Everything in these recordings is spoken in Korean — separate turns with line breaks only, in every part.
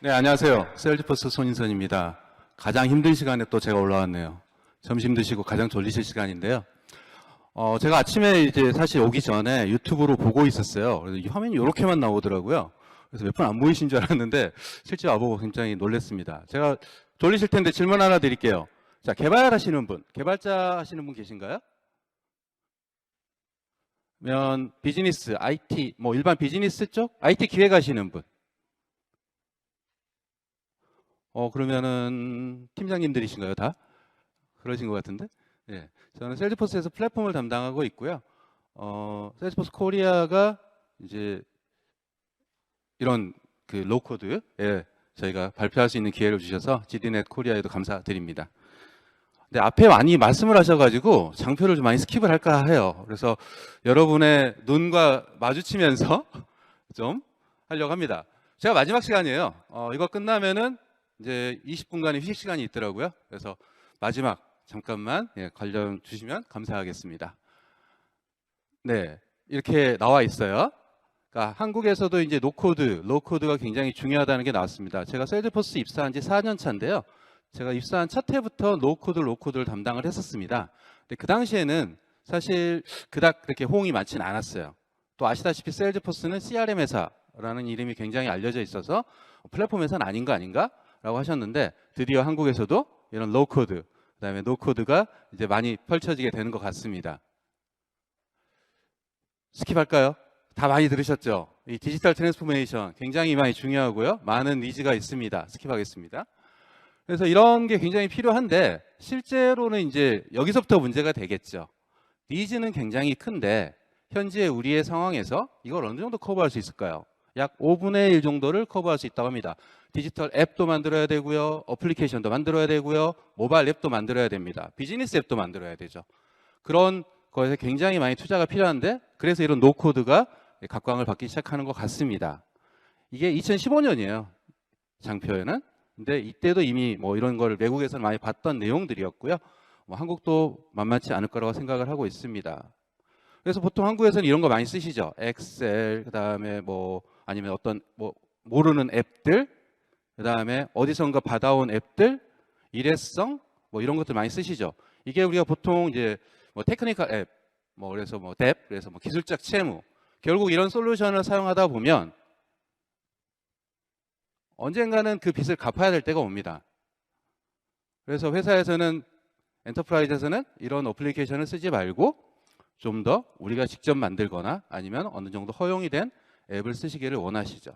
네, 안녕하세요. 셀즈포스 손인선입니다. 가장 힘든 시간에 또 제가 올라왔네요. 점심 드시고 가장 졸리실 시간인데요. 어, 제가 아침에 이제 사실 오기 전에 유튜브로 보고 있었어요. 화면이 이렇게만 나오더라고요. 그래서 몇 분 안 보이신 줄 알았는데 실제 와보고 굉장히 놀랐습니다. 제가 졸리실 텐데 질문 하나 드릴게요. 자, 개발하시는 분, 개발자 하시는 분 계신가요? 면 비즈니스, IT, 뭐 일반 비즈니스 쪽, IT 기획하시는 분. 어 그러면은 팀장님들이신가요 다? 그러신 것 같은데. 예, 저는 셀즈포스에서 플랫폼을 담당하고 있고요. 어 셀즈포스 코리아가 이제 이런 그 로코드 예 저희가 발표할 수 있는 기회를 주셔서 GD넷 코리아에도 감사드립니다. 근데 앞에 많이 말씀을 하셔가지고 장표를 좀 많이 스킵을 할까 해요. 그래서 여러분의 눈과 마주치면서 좀 하려고 합니다. 제가 마지막 시간이에요. 어, 이거 끝나면은 이제 20분간의 휴식 시간이 있더라고요. 그래서 마지막 잠깐만 예, 관련 주시면 감사하겠습니다. 네, 이렇게 나와 있어요. 그러니까 한국에서도 이제 노코드, 로코드가 굉장히 중요하다는 게 나왔습니다. 제가 셀즈포스 입사한 지 4년 차인데요. 제가 입사한 첫 해부터 노코드, 로코드를 담당을 했었습니다. 근데 그 당시에는 사실 그닥 그렇게 호응이 많지는 않았어요. 또 아시다시피 셀즈포스는 CRM 회사라는 이름이 굉장히 알려져 있어서 플랫폼 회사는 아닌 거 아닌가? 라고 하셨는데 드디어 한국에서도 이런 로코드, 그다음에 노코드가 이제 많이 펼쳐지게 되는 것 같습니다. 스킵할까요? 다 많이 들으셨죠? 이 디지털 트랜스포메이션 굉장히 많이 중요하고요. 많은 니즈가 있습니다. 스킵하겠습니다. 그래서 이런 게 굉장히 필요한데 실제로는 이제 여기서부터 문제가 되겠죠. 니즈는 굉장히 큰데 현재 우리의 상황에서 이걸 어느 정도 커버할 수 있을까요? 약 5분의 1 정도를 커버할 수 있다고 합니다. 디지털 앱도 만들어야 되고요. 어플리케이션도 만들어야 되고요. 모바일 앱도 만들어야 됩니다. 비즈니스 앱도 만들어야 되죠. 그런 거에서 굉장히 많이 투자가 필요한데 그래서 이런 노코드가 각광을 받기 시작하는 것 같습니다. 이게 2015년이에요. 장표에는. 근데 이때도 이미 뭐 이런 걸 외국에서는 많이 봤던 내용들이었고요. 뭐 한국도 만만치 않을 거라고 생각을 하고 있습니다. 그래서 보통 한국에서는 이런 거 많이 쓰시죠. 엑셀, 그 다음에 뭐 아니면 어떤 뭐 모르는 앱들, 그 다음에 어디선가 받아온 앱들, 일회성, 뭐 이런 것들 많이 쓰시죠. 이게 우리가 보통 이제 뭐 테크니컬 앱, 뭐 그래서 뭐 뎁, 그래서 뭐 기술적 채무, 결국 이런 솔루션을 사용하다 보면 언젠가는 그 빚을 갚아야 될 때가 옵니다. 그래서 회사에서는 엔터프라이즈에서는 이런 어플리케이션을 쓰지 말고 좀 더 우리가 직접 만들거나 아니면 어느 정도 허용이 된 앱을 쓰시기를 원하시죠.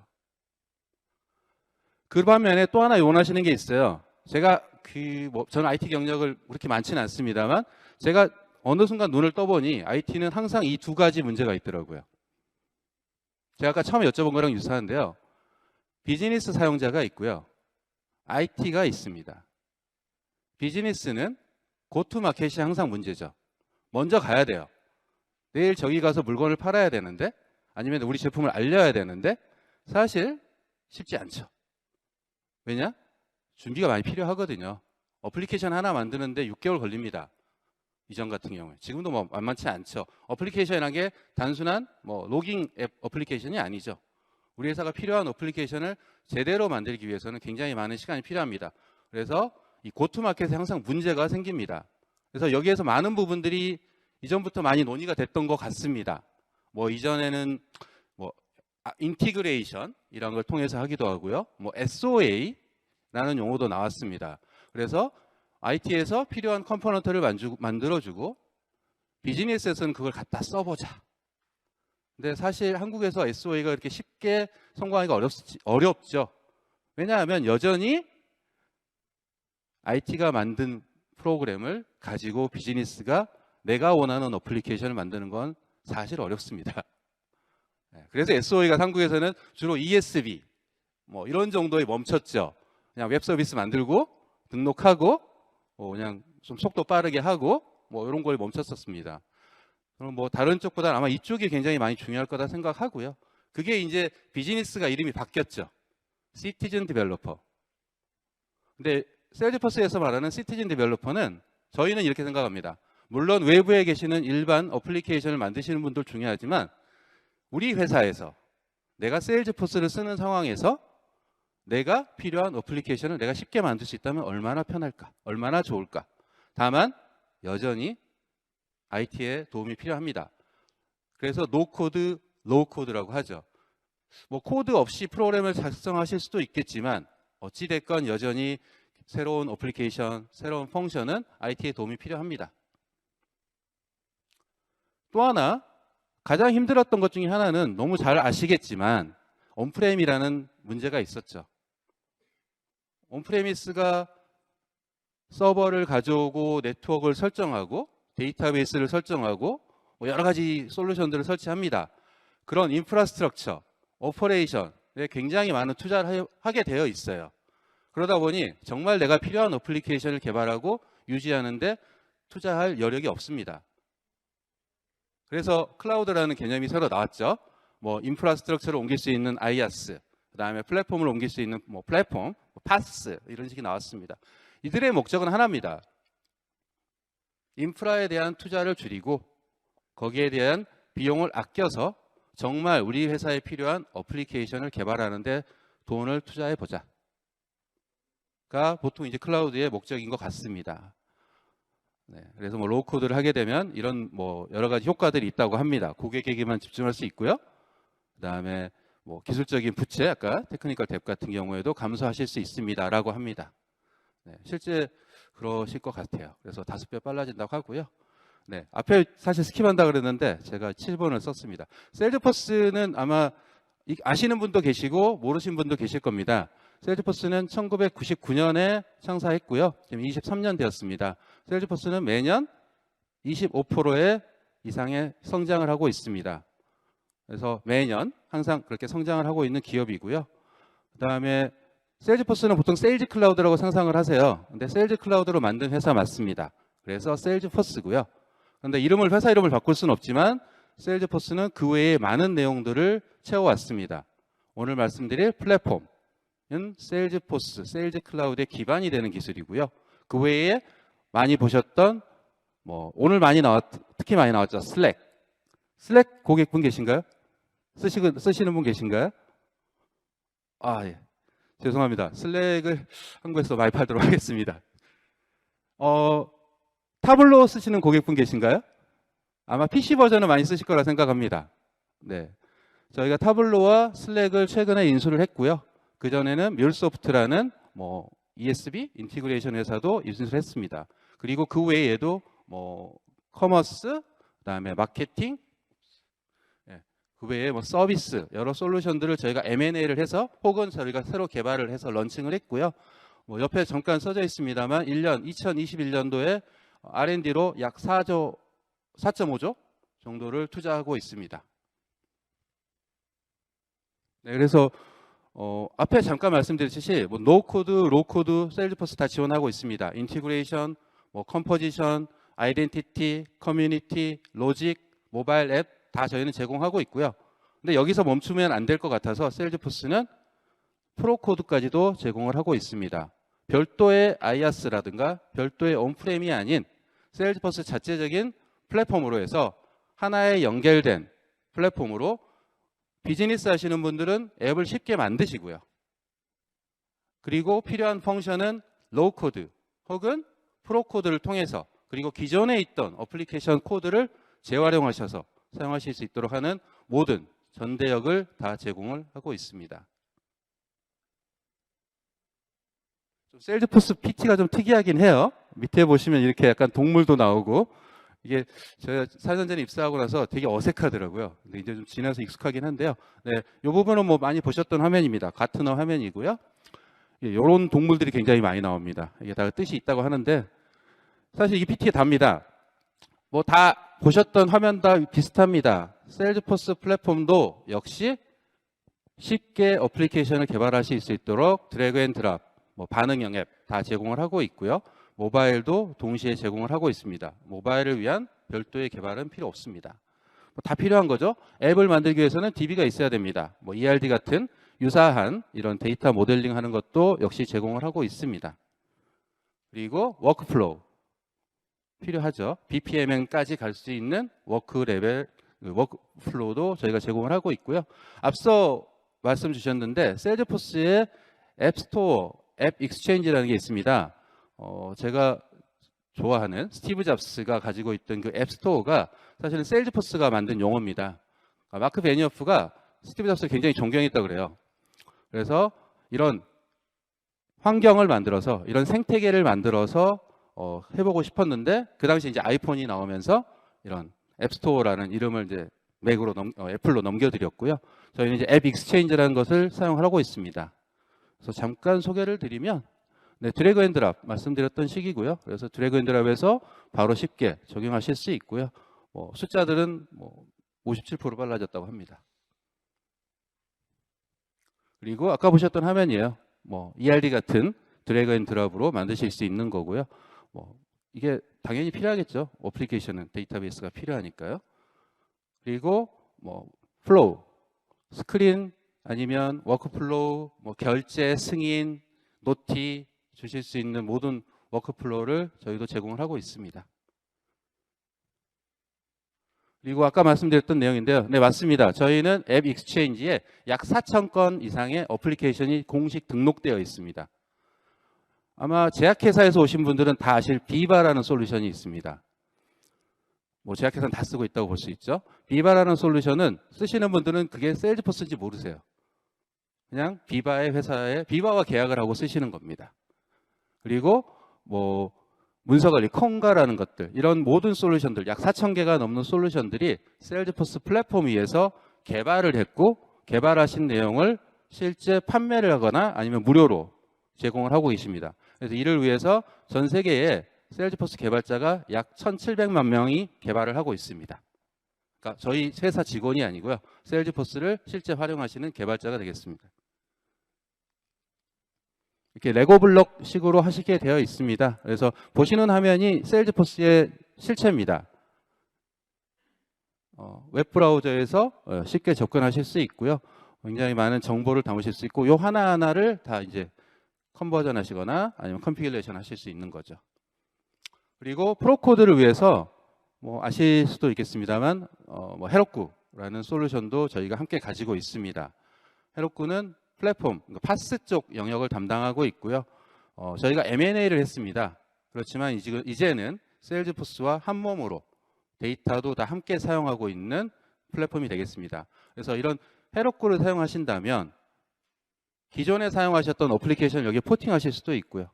그 반면에 또 하나 원하시는 게 있어요. 제가 그뭐 저는 IT 경력을 그렇게 많지는 않습니다만 제가 어느 순간 눈을 떠보니 IT는 항상 이 두 가지 문제가 있더라고요. 제가 아까 처음에 여쭤본 거랑 유사한데요. 비즈니스 사용자가 있고요. IT가 있습니다. 비즈니스는 고투마켓이 항상 문제죠. 먼저 가야 돼요. 내일 저기 가서 물건을 팔아야 되는데 아니면 우리 제품을 알려야 되는데 사실 쉽지 않죠. 왜냐? 준비가 많이 필요하거든요. 어플리케이션 하나 만드는데 6개월 걸립니다. 이전 같은 경우에. 지금도 뭐 만만치 않죠. 어플리케이션이라는 게 단순한 뭐 로깅 앱 어플리케이션이 아니죠. 우리 회사가 필요한 어플리케이션을 제대로 만들기 위해서는 굉장히 많은 시간이 필요합니다. 그래서 이 고투마켓에 항상 문제가 생깁니다. 그래서 여기에서 많은 부분들이 이전부터 많이 논의가 됐던 것 같습니다. 뭐 이전에는 뭐 아, 인티그레이션 이런 걸 통해서 하기도 하고요. 뭐 SOA라는 용어도 나왔습니다. 그래서 IT에서 필요한 컴포넌트를 만들어주고 비즈니스에서는 그걸 갖다 써보자. 근데 사실 한국에서 SOA가 그렇게 쉽게 성공하기가 어렵, 어렵죠. 왜냐하면 여전히 IT가 만든 프로그램을 가지고 비즈니스가 내가 원하는 어플리케이션을 만드는 건 사실 어렵습니다. 네, 그래서 SOA가 한국에서는 주로 ESB 뭐 이런 정도에 멈췄죠. 그냥 웹 서비스 만들고 등록하고 뭐 그냥 좀 속도 빠르게 하고 뭐 이런 걸 멈췄었습니다. 그럼 뭐 다른 쪽보다 아마 이쪽이 굉장히 많이 중요할 거다 생각하고요. 그게 이제 비즈니스가 이름이 바뀌었죠. 시티즌 디벨로퍼. 근데 셀즈퍼스에서 말하는 시티즌 디벨로퍼는 저희는 이렇게 생각합니다. 물론 외부에 계시는 일반 어플리케이션을 만드시는 분들 중요하지만 우리 회사에서 내가 세일즈포스를 쓰는 상황에서 내가 필요한 어플리케이션을 내가 쉽게 만들 수 있다면 얼마나 편할까? 얼마나 좋을까? 다만 여전히 IT에 도움이 필요합니다. 그래서 노 코드, 로우 코드라고 하죠. 뭐 코드 없이 프로그램을 작성하실 수도 있겠지만 어찌 됐건 여전히 새로운 어플리케이션, 새로운 펑션은 IT에 도움이 필요합니다. 또 하나 가장 힘들었던 것 중에 하나는 너무 잘 아시겠지만 온프레임이라는 문제가 있었죠. 온프레미스가 서버를 가져오고 네트워크를 설정하고 데이터베이스를 설정하고 뭐 여러 가지 솔루션들을 설치합니다. 그런 인프라스트럭처, 오퍼레이션에 굉장히 많은 투자를 하- 하게 되어 있어요. 그러다 보니 정말 내가 필요한 어플리케이션을 개발하고 유지하는데 투자할 여력이 없습니다. 그래서 클라우드라는 개념이 새로 나왔죠. 뭐 인프라스트럭처를 옮길 수 있는 IaaS, 그다음에 플랫폼을 옮길 수 있는 뭐 플랫폼, 뭐 파스 이런 식이 나왔습니다. 이들의 목적은 하나입니다. 인프라에 대한 투자를 줄이고 거기에 대한 비용을 아껴서 정말 우리 회사에 필요한 어플리케이션을 개발하는데 돈을 투자해 보자. 가 보통 이제 클라우드의 목적인 것 같습니다. 네, 그래서 뭐 로우 코드를 하게 되면 이런 뭐 여러 가지 효과들이 있다고 합니다. 고객에게만 집중할 수 있고요. 그다음에 뭐 기술적인 부채, 아까 테크니컬 뎁 같은 경우에도 감소하실 수 있습니다라고 합니다. 네, 실제 그러실 것 같아요. 그래서 다섯 배 빨라진다고 하고요. 네, 앞에 사실 스킵한다 그랬는데 제가 7번을 썼습니다. 셀즈포스는 아마 이- 아시는 분도 계시고 모르신 분도 계실 겁니다. 셀즈포스는 1999년에 창사했고요. 지금 23년 되었습니다. 셀즈포스는 매년 25%의 이상의 성장을 하고 있습니다. 그래서 매년 항상 그렇게 성장을 하고 있는 기업이고요. 그 다음에 세일즈포스는 보통 세일즈 클라우드라고 상상을 하세요. 근데 세일즈 클라우드로 만든 회사 맞습니다. 그래서 세일즈포스고요. 그런데 이름을 회사 이름을 바꿀 수는 없지만 세일즈포스는 그 외에 많은 내용들을 채워왔습니다. 오늘 말씀드릴 플랫폼 은 세일즈포스, 세일즈 클라우드의 기반이 되는 기술이고요. 그 외에 많이 보셨던 뭐 오늘 많이 나왔 특히 많이 나왔죠 슬랙. 슬랙 고객분 계신가요? 쓰시고, 쓰시는 분 계신가요? 아 예. 죄송합니다. 슬랙을 한국에서 많이 팔도록 하겠습니다. 어, 타블로 쓰시는 고객분 계신가요? 아마 PC 버전을 많이 쓰실 거라 생각합니다. 네. 저희가 타블로와 슬랙을 최근에 인수를 했고요. 그 전에는 뮬소프트라는 뭐 ESB 인티그레이션 회사도 인수를 했습니다. 그리고 그 외에도 뭐 커머스, 그다음에 마케팅, 예, 그 외에 뭐 서비스 여러 솔루션들을 저희가 M&A를 해서 혹은 저희가 새로 개발을 해서 런칭을 했고요. 뭐 옆에 잠깐 써져 있습니다만 1년 2021년도에 R&D로 약 4조 4.5조 정도를 투자하고 있습니다. 네, 그래서 어, 앞에 잠깐 말씀드렸듯이 뭐 노코드, 로코드, 세일즈포스 다 지원하고 있습니다. 인티그레이션, 뭐 컴포지션, 아이덴티티, 커뮤니티, 로직, 모바일 앱 다 저희는 제공하고 있고요. 근데 여기서 멈추면 안 될 것 같아서 세일즈포스는 프로코드까지도 제공을 하고 있습니다. 별도의 아이아스라든가 별도의 온프레임이 아닌 세일즈포스 자체적인 플랫폼으로 해서 하나의 연결된 플랫폼으로 비즈니스 하시는 분들은 앱을 쉽게 만드시고요. 그리고 필요한 펑션은 로우 코드 혹은 프로 코드를 통해서 그리고 기존에 있던 어플리케이션 코드를 재활용하셔서 사용하실 수 있도록 하는 모든 전대역을 다 제공을 하고 있습니다. 좀 셀즈포스 PT가 좀 특이하긴 해요. 밑에 보시면 이렇게 약간 동물도 나오고 이게 제가 4년 전에 입사하고 나서 되게 어색하더라고요. 근데 이제 좀 지나서 익숙하긴 한데요. 네, 이 부분은 뭐 많이 보셨던 화면입니다. 가트너 화면이고요. 이런 동물들이 굉장히 많이 나옵니다. 이게 다 뜻이 있다고 하는데 사실 이 PT에 답니다. 뭐 다 보셨던 화면 다 비슷합니다. 셀즈포스 플랫폼도 역시 쉽게 어플리케이션을 개발하실 수 있도록 드래그 앤 드랍, 뭐 반응형 앱 다 제공을 하고 있고요. 모바일도 동시에 제공을 하고 있습니다. 모바일을 위한 별도의 개발은 필요 없습니다. 뭐다 필요한 거죠. 앱을 만들기 위해서는 DB가 있어야 됩니다. 뭐 ERD 같은 유사한 이런 데이터 모델링 하는 것도 역시 제공을 하고 있습니다. 그리고 워크플로우 필요하죠. BPMN까지 갈 수 있는 워크 레벨 그 워크플로우도 저희가 제공을 하고 있고요. 앞서 말씀 주셨는데 셀즈포스의 앱스토어, 앱 익스체인지라는 게 있습니다. 어, 제가 좋아하는 스티브 잡스가 가지고 있던 그 앱스토어가 사실은 세일즈포스가 만든 용어입니다. 아, 마크 베니어프가 스티브 잡스를 굉장히 존경했다 그래요. 그래서 이런 환경을 만들어서 이런 생태계를 만들어서 어, 해보고 싶었는데 그 당시 이제 아이폰이 나오면서 이런 앱스토어라는 이름을 이제 맥으로 넘, 어, 애플로 넘겨드렸고요. 저희는 이제 앱 익스체인지라는 것을 사용하고 있습니다. 그래서 잠깐 소개를 드리면 네, 드래그 앤 드랍 말씀드렸던 식이고요. 그래서 드래그 앤 드랍에서 바로 쉽게 적용하실 수 있고요. 뭐 숫자들은 뭐 57% 빨라졌다고 합니다. 그리고 아까 보셨던 화면이에요. 뭐 ERD 같은 드래그 앤 드랍으로 만드실 수 있는 거고요. 뭐 이게 당연히 필요하겠죠. 어플리케이션은 데이터베이스가 필요하니까요. 그리고 뭐 플로우, 스크린 아니면 워크플로우, 뭐 결제, 승인, 노티 주실 수 있는 모든 워크플로우를 저희도 제공을 하고 있습니다. 그리고 아까 말씀드렸던 내용인데요. 네, 맞습니다. 저희는 앱 익스체인지에 약 4천 건 이상의 어플리케이션이 공식 등록되어 있습니다. 아마 제약회사에서 오신 분들은 다 아실 비바라는 솔루션이 있습니다. 뭐 제약회사는 다 쓰고 있다고 볼 수 있죠. 비바라는 솔루션은 쓰시는 분들은 그게 세일즈포스인지 모르세요. 그냥 비바의 회사에 비바와 계약을 하고 쓰시는 겁니다. 그리고 뭐 문서관리 콩가라는 것들 이런 모든 솔루션들 약 4천 개가 넘는 솔루션들이 세일즈포스 플랫폼 위에서 개발을 했고 개발하신 내용을 실제 판매를 하거나 아니면 무료로 제공을 하고 계십니다. 그래서 이를 위해서 전 세계에 세일즈포스 개발자가 약 1,700만 명이 개발을 하고 있습니다. 그러니까 저희 회사 직원이 아니고요. 세일즈포스를 실제 활용하시는 개발자가 되겠습니다. 이렇게 레고 블록 식으로 하시게 되어 있습니다. 그래서 보시는 화면이 세일즈포스의 실체입니다. 어, 웹브라우저에서 어, 쉽게 접근하실 수 있고요. 굉장히 많은 정보를 담으실 수 있고 요 하나하나를 다 이제 컨버전 하시거나 아니면 컨피규레이션 하실 수 있는 거죠. 그리고 프로코드를 위해서 뭐 아실 수도 있겠습니다만 어, 뭐 헤로쿠라는 솔루션도 저희가 함께 가지고 있습니다. 헤로쿠는 플랫폼, 그러니까 파스 쪽 영역을 담당하고 있고요. 어, 저희가 M&A를 했습니다. 그렇지만 이제- 이제는 세일즈포스와 한 몸으로 데이터도 다 함께 사용하고 있는 플랫폼이 되겠습니다. 그래서 이런 헤로쿠를 사용하신다면 기존에 사용하셨던 어플리케이션 여기에 포팅하실 수도 있고요.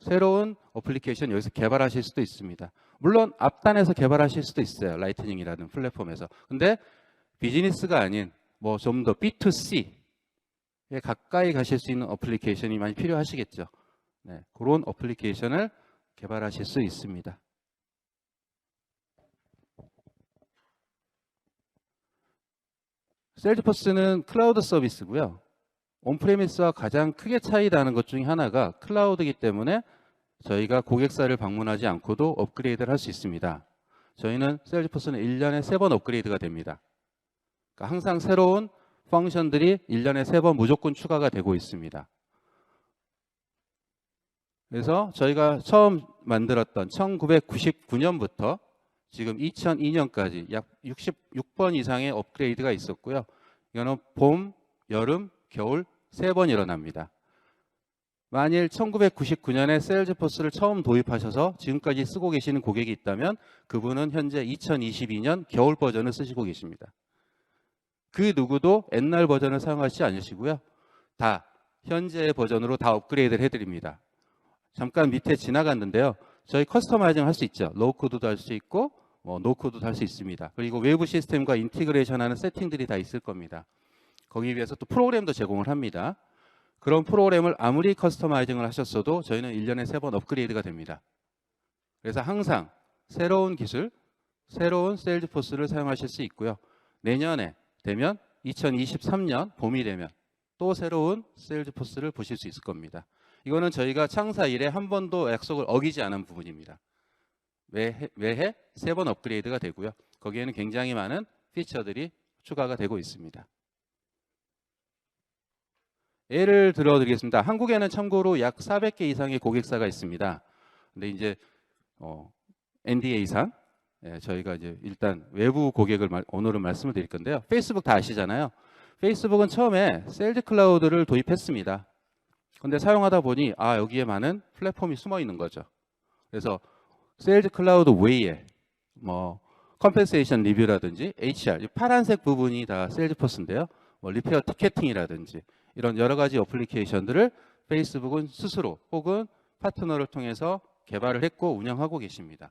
새로운 어플리케이션 여기서 개발하실 수도 있습니다. 물론 앞단에서 개발하실 수도 있어요. 라이트닝이라는 플랫폼에서. 근데 비즈니스가 아닌 뭐 좀 더 B2C에 가까이 가실 수 있는 어플리케이션이 많이 필요하시겠죠. 네, 그런 어플리케이션을 개발하실 수 있습니다. 셀즈포스는 클라우드 서비스고요. 온프레미스와 가장 크게 차이 나는 것 중에 하나가 클라우드이기 때문에 저희가 고객사를 방문하지 않고도 업그레이드를 할 수 있습니다. 저희는 셀즈포스는 1년에 3번 업그레이드가 됩니다. 그러니까 항상 새로운 펑션들이 1년에 3번 무조건 추가가 되고 있습니다. 그래서 저희가 처음 만들었던 1999년부터 지금 2002년까지 약 66번 이상의 업그레이드가 있었고요. 이거는 봄, 여름, 겨울 세 번 일어납니다. 만일 1999년에 세일즈포스를 처음 도입하셔서 지금까지 쓰고 계시는 고객이 있다면 그분은 현재 2022년 겨울 버전을 쓰시고 계십니다. 그 누구도 옛날 버전을 사용하지 않으시고요. 다 현재의 버전으로 다 업그레이드를 해드립니다. 잠깐 밑에 지나갔는데요. 저희 커스터마이징 할 수 있죠. 로우 코드도 할 수 있고 뭐 노코드도 할 수 있습니다. 그리고 외부 시스템과 인티그레이션하는 세팅들이 다 있을 겁니다. 거기에 비해서 또 프로그램도 제공을 합니다. 그런 프로그램을 아무리 커스터마이징을 하셨어도 저희는 1년에 3번 업그레이드가 됩니다. 그래서 항상 새로운 기술, 새로운 세일즈포스를 사용하실 수 있고요. 내년에 되면 2023년 봄이 되면 또 새로운 세일즈포스를 보실 수 있을 겁니다. 이거는 저희가 창사 이래 한 번도 약속을 어기지 않은 부분입니다. 매해, 매해 세 번 업그레이드가 되고요. 거기에는 굉장히 많은 피처들이 추가가 되고 있습니다. 예를 들어 드리겠습니다. 한국에는 참고로 약 400개 이상의 고객사가 있습니다. 근데 이제 어, NDA상 예, 저희가 이제 일단 외부 고객을 말- 오늘은 말씀을 드릴 건데요. 페이스북 다 아시잖아요. 페이스북은 처음에 세일즈 클라우드를 도입했습니다. 근데 사용하다 보니 아 여기에 많은 플랫폼이 숨어 있는 거죠. 그래서 세일즈 클라우드 외에 뭐 컴펜세이션 리뷰라든지 HR 이 파란색 부분이 다 세일즈포스인데요. 뭐 리페어 티켓팅이라든지 이런 여러 가지 어플리케이션들을 페이스북은 스스로 혹은 파트너를 통해서 개발을 했고 운영하고 계십니다.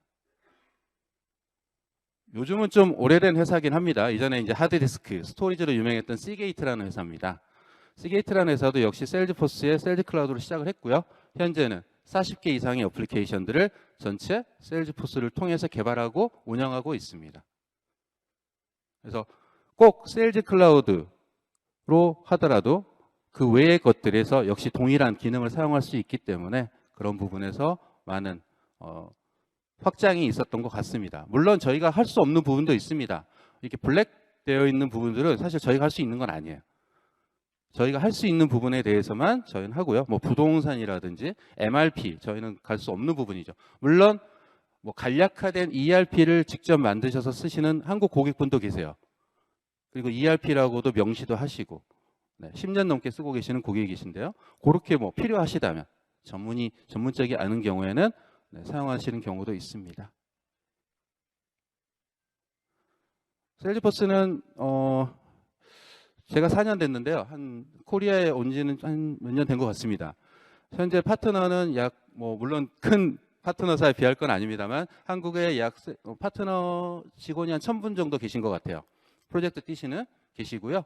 요즘은 좀 오래된 회사긴 합니다. 이전에 이제 하드디스크, 스토리지로 유명했던 시게이트라는 회사입니다. 시게이트라는 회사도 역시 세일즈포스의 세일즈 클라우드로 시작을 했고요. 현재는 40개 이상의 어플리케이션들을 전체 세일즈포스를 통해서 개발하고 운영하고 있습니다. 그래서 꼭 세일즈 클라우드로 하더라도 그 외의 것들에서 역시 동일한 기능을 사용할 수 있기 때문에 그런 부분에서 많은 어, 확장이 있었던 것 같습니다. 물론 저희가 할 수 없는 부분도 있습니다. 이렇게 블랙 되어 있는 부분들은 사실 저희가 할 수 있는 건 아니에요. 저희가 할 수 있는 부분에 대해서만 저희는 하고요. 뭐 부동산이라든지 MRP 저희는 갈 수 없는 부분이죠. 물론 뭐 간략화된 ERP를 직접 만드셔서 쓰시는 한국 고객분도 계세요. 그리고 ERP라고도 명시도 하시고 네, 10년 넘게 쓰고 계시는 고객이신데요. 그렇게 뭐 필요하시다면 전문이 전문적이 않은 경우에는 네, 사용하시는 경우도 있습니다. 세일즈포스는 어 제가 4년 됐는데요. 한 코리아에 온 지는 한 몇 년 된 것 같습니다. 현재 파트너는 약 뭐 물론 큰 파트너사에 비할 건 아닙니다만 한국에 약 세- 어, 파트너 직원이 한 1000분 정도 계신 것 같아요. 프로젝트 뛰시는 계시고요.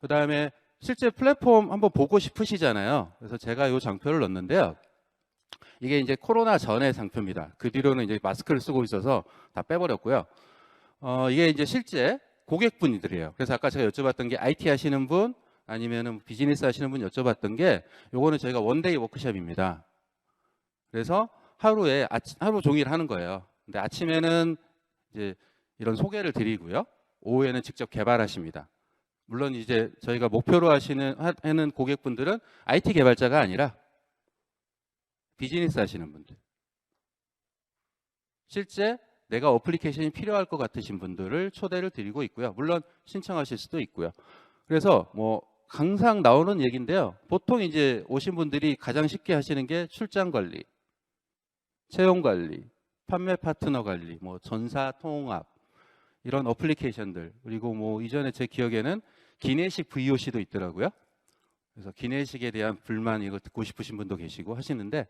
그다음에 실제 플랫폼 한번 보고 싶으시잖아요. 그래서 제가 이 장표를 넣었는데요. 이게 이제 코로나 전의 상표입니다. 그 뒤로는 이제 마스크를 쓰고 있어서 다 빼버렸고요. 어, 이게 이제 실제 고객분들이에요. 그래서 아까 제가 여쭤봤던 게 IT 하시는 분 아니면은 비즈니스 하시는 분 여쭤봤던 게 요거는 저희가 원데이 워크숍입니다. 그래서 하루에 아침, 하루 종일 하는 거예요. 근데 아침에는 이제 이런 소개를 드리고요. 오후에는 직접 개발하십니다. 물론 이제 저희가 목표로 하시는 하는 고객분들은 IT 개발자가 아니라 비즈니스 하시는 분들. 실제 내가 어플리케이션이 필요할 것 같으신 분들을 초대를 드리고 있고요. 물론 신청하실 수도 있고요. 그래서 뭐 항상 나오는 얘기인데요. 보통 이제 오신 분들이 가장 쉽게 하시는 게 출장 관리, 채용 관리, 판매 파트너 관리, 뭐 전사 통합 이런 어플리케이션들 그리고 뭐 이전에 제 기억에는 기내식 VOC도 있더라고요. 그래서 기내식에 대한 불만 이거 듣고 싶으신 분도 계시고 하시는데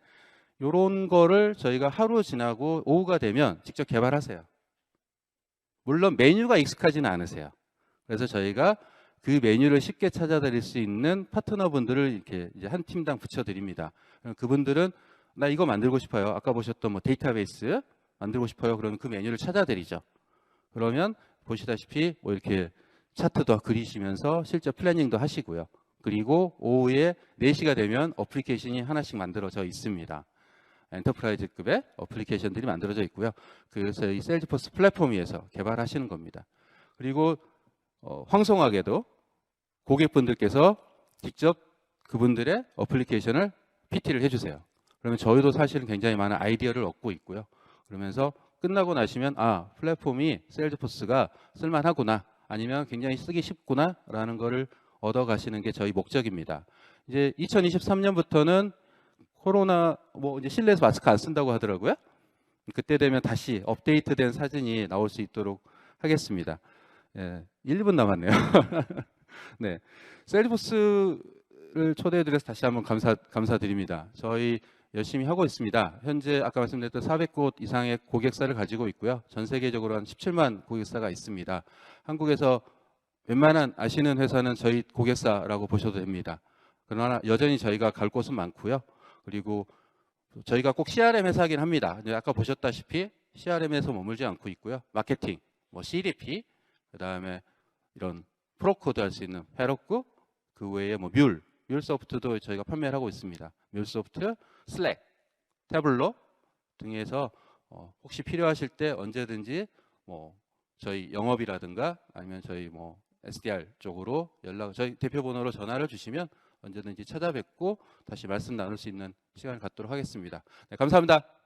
이런 거를 저희가 하루 지나고 오후가 되면 직접 개발하세요. 물론 메뉴가 익숙하지는 않으세요. 그래서 저희가 그 메뉴를 쉽게 찾아드릴 수 있는 파트너분들을 이렇게 이제 한 팀당 붙여드립니다. 그분들은 나 이거 만들고 싶어요. 아까 보셨던 뭐 데이터베이스 만들고 싶어요. 그러면 그 메뉴를 찾아드리죠. 그러면 보시다시피 뭐 이렇게 차트도 그리시면서 실제 플래닝도 하시고요. 그리고 오후에 4시가 되면 어플리케이션이 하나씩 만들어져 있습니다. 엔터프라이즈급의 어플리케이션들이 만들어져 있고요. 그래서 이 세일즈포스 플랫폼 위에서 개발하시는 겁니다. 그리고 어, 황송하게도 고객분들께서 직접 그분들의 어플리케이션을 PT를 해주세요. 그러면 저희도 사실은 굉장히 많은 아이디어를 얻고 있고요. 그러면서 끝나고 나시면 아 플랫폼이 세일즈포스가 쓸만하구나 아니면 굉장히 쓰기 쉽구나라는 거를 얻어 가시는 게 저희 목적입니다. 이제 2023년부터는 코로나 뭐 이제 실내에서 마스크 안 쓴다고 하더라고요. 그때 되면 다시 업데이트된 사진이 나올 수 있도록 하겠습니다. 예, 1분 남았네요. 네, 셀리포스를 초대해드려서 다시 한번 감사 감사드립니다. 저희 열심히 하고 있습니다. 현재 아까 말씀드렸던 400곳 이상의 고객사를 가지고 있고요. 전 세계적으로 한 17만 고객사가 있습니다. 한국에서 웬만한 아시는 회사는 저희 고객사라고 보셔도 됩니다. 그러나 여전히 저희가 갈 곳은 많고요. 그리고 저희가 꼭 CRM 회사긴 합니다. 아까 보셨다시피 CRM에서 머물지 않고 있고요. 마케팅, 뭐 CDP, 그 다음에 이런 프로코드 할 수 있는 페로크, 그 외에 뭐 뮬, 뮬 소프트도 저희가 판매를 하고 있습니다. 뮬 소프트, 슬랙, 태블로 등에서 어, 혹시 필요하실 때 언제든지 뭐 저희 영업이라든가 아니면 저희 뭐 SDR 쪽으로 연락 저희 대표 번호로 전화를 주시면 언제든지 찾아뵙고 다시 말씀 나눌 수 있는 시간을 갖도록 하겠습니다. 네, 감사합니다.